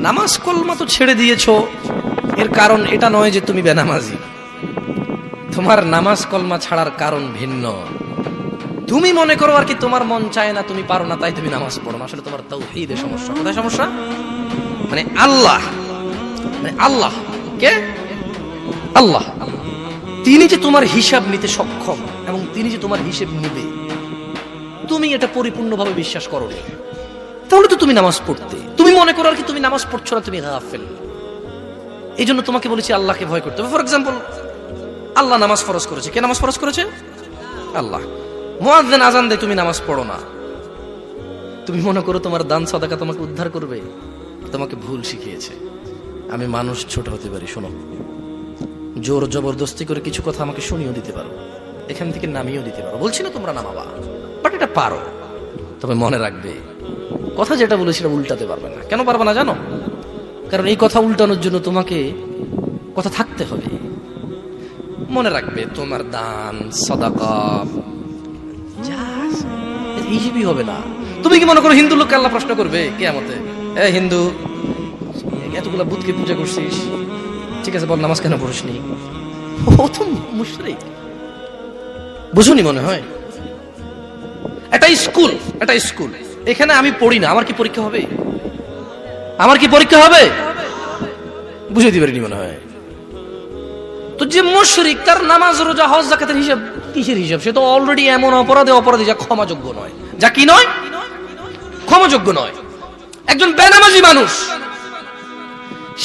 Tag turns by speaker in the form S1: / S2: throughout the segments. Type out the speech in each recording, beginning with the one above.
S1: নামাজ কলমা তো ছেড়ে দিয়েছ। এর কারণ এটা নয় যে তুমি বেনামাজি। তোমার নামাজ কলমা ছাড়ার কারণ ভিন্ন। তুমি মনে করো আর কি তোমার মন চায় না, তুমি পারো না, তাই তুমি নামাজ পড়ো। আসলে তোমার তাও সমস্যা। কোথায় সমস্যা? মানে আল্লাহ। মানে আল্লাহ। কে? আল্লাহ। তিনি যে তোমার হিসাব নিতে সক্ষম এবং তিনি যে তোমার হিসেব নিবে, তুমি এটা পরিপূর্ণভাবে বিশ্বাস করো। তাহলে তো তুমি নামাজ পড়তে। মনে করো আর কি তুমি নামাজ পড়ছো না, তুমি গাফেল। এই জন্য তোমাকে বলেছি আল্লাহকে ভয় করতে হবে। ফর এক্সাম্পল আল্লাহ নামাজ ফরজ করেছে। কে নামাজ ফরজ করেছে? আল্লাহ। মোয়াজ্জেন আজান দেয় তুমি নামাজ পড়ো না। তুমি মনে করো তোমার দান সদাকা তোমাকে উদ্ধার করবে, তোমাকে ভুল শিখিয়েছে। আমি মানুষ ছোট হতে পারি, শোনো। জোর জবরদস্তি করে কিছু কথা আমাকে শুনিয়েও দিতে পারো। এখান থেকে নামিয়েও দিতে পারো। বলছি না তোমরা নামাবা বাট এটা পারো। তবে মনে রাখবে কথা যেটা বলে সেটা উল্টাতে পারবে না। কেন পারবে না জানো? কারণ এই কথা উল্টানোর জন্য তোমাকে কথা থাকতে হবে। মনে রাখবে তোমার দান, সদাকা। হবে না। তুমি কি মনে করো হিন্দু লোককে আল্লাহ প্রশ্ন করবে কে আমাতে এ হিন্দু, এতগুলা বুধকে পূজা করছিস। ঠিক আছে, বল, নামাজ কেন পড়িসনি? ও তো বুঝুনি মনে হয়? এটা স্কুল এটা স্কুল। এখানে আমি পড়ি না, আমার কি পরীক্ষা হবে? আমার কি পরীক্ষা হবে? বুঝে দিবারিনি মনে হয়। তো যে মুশরিক, তার নামাজ, রোজা, হজ জাকাতের হিসাব কিসের হিসাব? সে তো অলরেডি এমন অপরাধে, অপরাধী, যা ক্ষমাযোগ্য নয়। যা কি নয়? ক্ষমাযোগ্য নয়। একজন বেনামাজি মানুষ,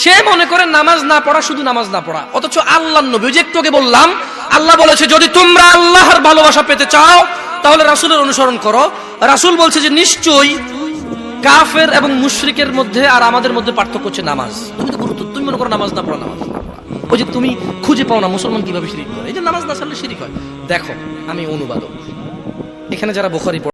S1: সে মনে করে নামাজ না পড়া, শুধু নামাজ না পড়া, অথচ আল্লাহ নবী যে একটু বললাম, আল্লাহ বলেছে, যদি তোমরা আল্লাহর ভালোবাসা পেতে চাও তাহলে রাসুলের অনুসরণ করো। রাসুল বলছে যে নিশ্চয়ই কাফের এবং মুশরিকের মধ্যে আর আমাদের মধ্যে পার্থক্য হচ্ছে নামাজ। তুমি তো গুরুত্ব, তুমি মনে করো নামাজ না পড়া নামাজ ওই যে তুমি খুঁজে পাও না মুসলমান কীভাবে শিরিক করে। এই যে নামাজ না ছাড়লে শিরিক হয়। দেখো, আমি অনুবাদক। এখানে যারা বোখারি